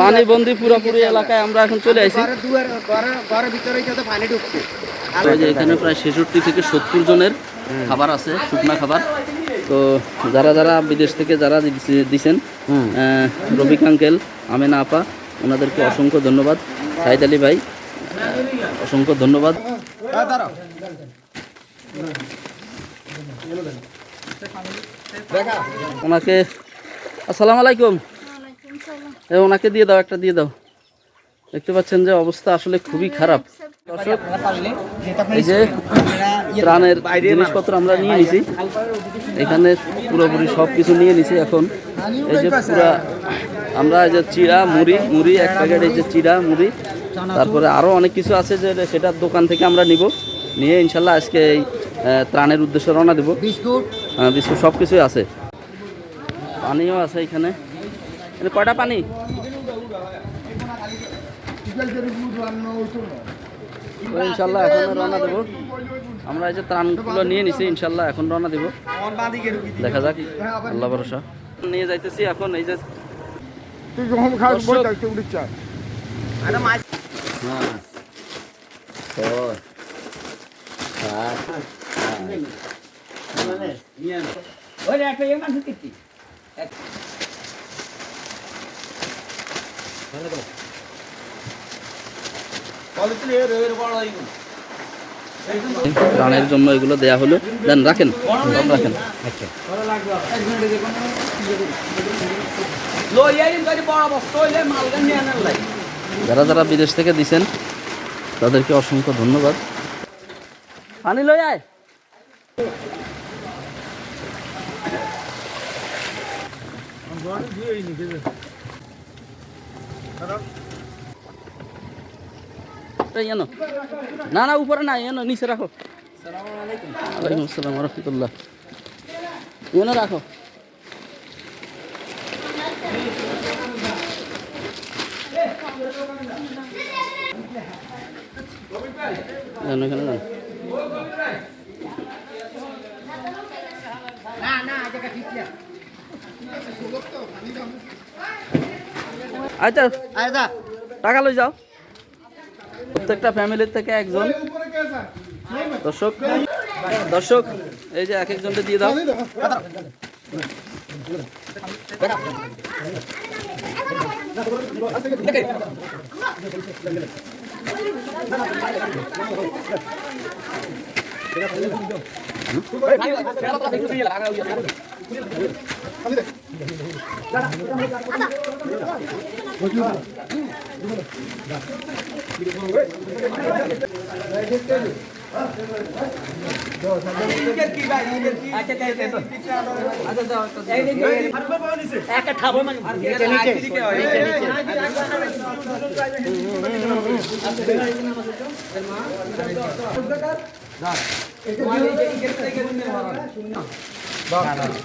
পানি বন্দি পুরোপুরি এলাকায় আমরা এখন চলে আসি এখানে প্রায় ছেষট্টি থেকে সত্তর জনের খাবার আছে শুকনা খাবার। তো যারা যারা বিদেশ থেকে যারা দিছে- দিছেন আহ, রফিক আঙ্কেল আমেনা আপা ওনাদেরকে অসংখ্য ধন্যবাদ। সাইদ আলী ভাই অসংখ্য ধন্যবাদ। ওনাকে আসসালামু আলাইকুম। ওনাকে দিয়ে দাও একটা দিয়ে দাও। দেখতে পাচ্ছেন যে অবস্থা আসলে খুবই খারাপ। দর্শক এই যে ত্রাণের জিনিসপত্র আমরা নিয়ে নিছি এখানে পুরোপুরি সব কিছু নিয়ে নিছি এখন। এই যে পুরা আমরা এই যে চিড়া মুড়ি মুড়ি এক প্যাকেট এই যে চিড়া মুড়ি তারপরে আরও অনেক কিছু আছে যে সেটার দোকান থেকে আমরা নিব। নিয়ে ইনশাল্লাহ আজকে এই ত্রাণের উদ্দেশ্যে রওনা দেবো। বিস্কুট। হ্যাঁ বিস্কুট সব কিছুই আছে। পানিও আছে এখানে। কয়টা পানি? ইনশাল্লাহ এখন রওনা দেবো। আমরা এই যে ত্রাণগুলো নিয়ে নিছি ইনশাল্লাহ এখন রওনা দেবো। দেখা যাক আল্লাহ ভরসা। নিয়ে যাইতেছি এখন এই যে তুই প্রাণের জন্য এগুলো দেয়া হলো দেন রাখেন রাখেন যারা যারা বিদেশ থেকে দিছেন তাদেরকে অসংখ্য ধন্যবাদ পানি লই আয় এই এনো। না না, উপরে না, এনো, নিচে রাখো। ওয়ালাইকুম আসসালাম রহমতুল্লাহ এনে রাখো। যান এখানে যান আচ্ছা। টাকা লই যাও। প্রত্যেকটা ফ্যামিলির থেকে একজন। দর্শক দর্শক এই যে এক একজনকে দিয়ে দাও। একটা খাব মানে দাঁড়া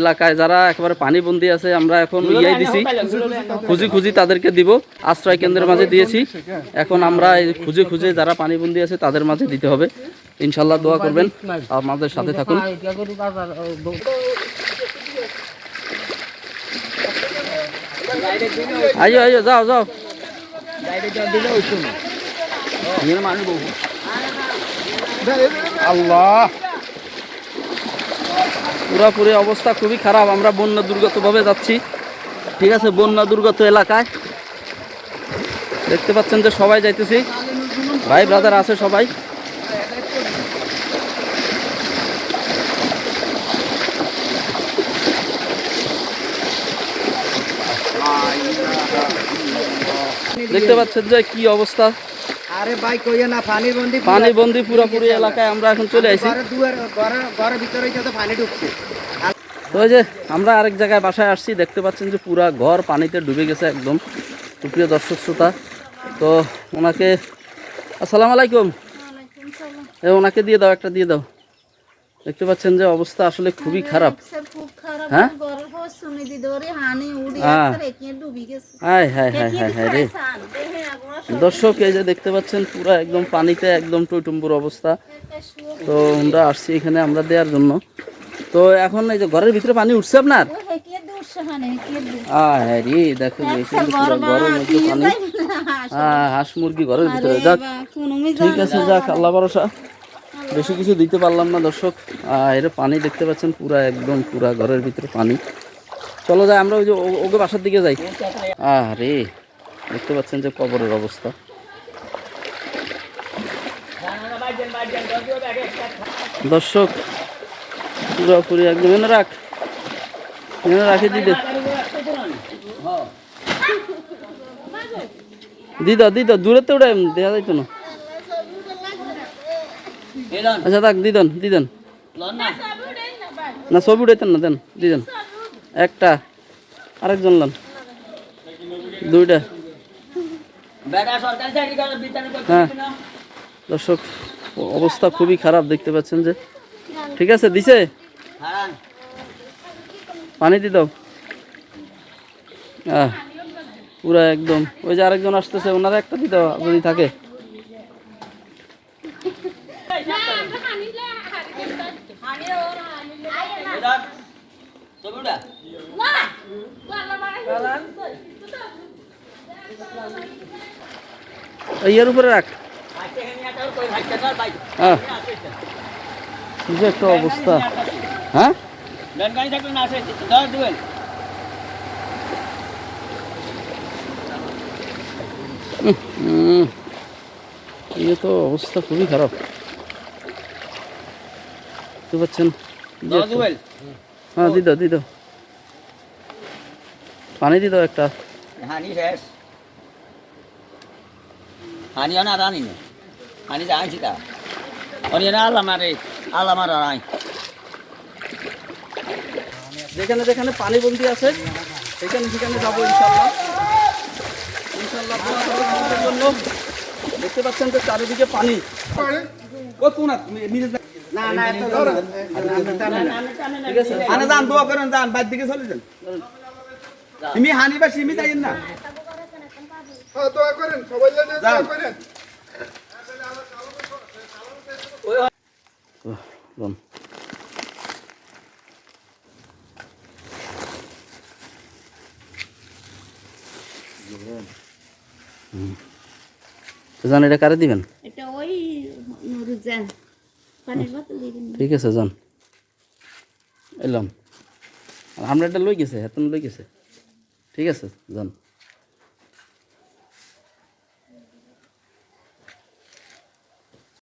এলাকায় যারা একেবারে পানিবন্দি আছে, আমরা এখন ইয়ে দিছি। খুঁজি খুঁজি তাদেরকে দিব। আশ্রয় কেন্দ্রের মাঝে দিয়েছি। এখন আমরা খুঁজে খুঁজে যারা পানিবন্দি আছে, তাদের মাঝে দিতে হবে। ইনশাল্লাহ দোয়া করবেন। আমাদের সাথে থাকুন। আইও আইও যাও যাও। আল্লাহ। পুরোপুরি অবস্থা খুবই খারাপ। আমরা বন্যা দুর্গতভাবে যাচ্ছি। ঠিক আছে, বন্যা দুর্গত এলাকায়। দেখতে পাচ্ছেন যে সবাই যাইতেছি। ভাই ব্রাদার আছে সবাই। দেখতে পাচ্ছেন যে কি অবস্থা। আরে ভাই কইয়া না পানিবন্দি পানি বন্দি পুরোপুরি এলাকায় আমরা এখন চলে আসি ঘরের ভিতরে পানি ঢুকছে। তো ওই যে আমরা আরেক জায়গায় বাসায় আসছি দেখতে পাচ্ছেন যে পুরা ঘর পানিতে ডুবে গেছে একদম। সুপ্রিয় দর্শক শ্রোতা তো ওনাকে আসসালামু আলাইকুম। এ ওনাকে দিয়ে দাও একটা দিয়ে দাও। দেখতে পাচ্ছেন যে অবস্থা আসলে খুবই খারাপ। হ্যাঁ? রে। দর্শক এই যে দেখতে পাচ্ছেন পুরো একদম পানিতে একদম টইটুম্বুর অবস্থা। তো আমরা আসছি এখানে আমরা দেওয়ার জন্য। তো এখন এই যে ঘরের ভিতরে পানি উঠছে আপনার? হ্যাঁ রে দেখো ঘরের মধ্যে পানি। হ্যাঁ হাঁস মুরগি। ঘরের ভিতরে। যাক ঠিক আছে যাক আল্লাহ ভরসা। বেশি কিছু দিতে পারলাম না, দর্শক। এর পানি দেখতে পাচ্ছেন, পুরা একদম পুরা ঘরের ভিতরে পানি। চলো যাই, আমরা ওই যে ওকে বাসার দিকে যাই। আরে, দেখতে পাচ্ছেন যে কবরের অবস্থা। দর্শক পুরোপুরি একদম। এনে রাখ। এনে রাখে দিদে। দিদা দিদা দূরে তো ওটা দেখা যাইতো না। আচ্ছা থাক দিদন দিদন না। ছবি উঠাইতেন না দেন দিদেন একটা আরেকজন লন। দুইটা। হ্যাঁ। দর্শক অবস্থা খুবই খারাপ দেখতে পাচ্ছেন যে। ঠিক আছে দিছে? পানি দি দাও। পুরা একদম। ওই যে আরেকজন আসতেছে ওনারা একটা দিতে যদি থাকে। ওই ইয়ের উপরে রাখ। আহ, কি যে একটা অবস্থা। হ্যাঁ? ইয়ে তো অবস্থা খুবই খারাপ। বুঝতে পারছেন একটা- হ্যাঁ দি দাও দি দাও। পানি দি দাও একটা। হানি শেষ। হানি না রানি না। হানি যা আইছি তা। অনি না আল্লাহ মারে আল্লাহ মারা রাই যেখানে যেখানে পানি বন্দি আছে সেখানে সেখানে যাব ইনশাল্লাহ। ইনশাল্লাহ জন্য দেখতে পাচ্ছেন যে চারিদিকে পানি। ও কোন না না এত না টানে না। ঠিক আছে। আনে যান দোয়া করেন যান বাইর দিকে চলে যান। তুমি হানি সিমি যাইন না। হ্যাঁ, দোয়া করেন সবাই দোয়া করেন। বল। জান এটা কারে দিবেন? এটা ওই নুরুজান ঠিক আছে যান এলাম আর আমরা এটা লই গেছে হেতন লই গেছে ঠিক আছে যান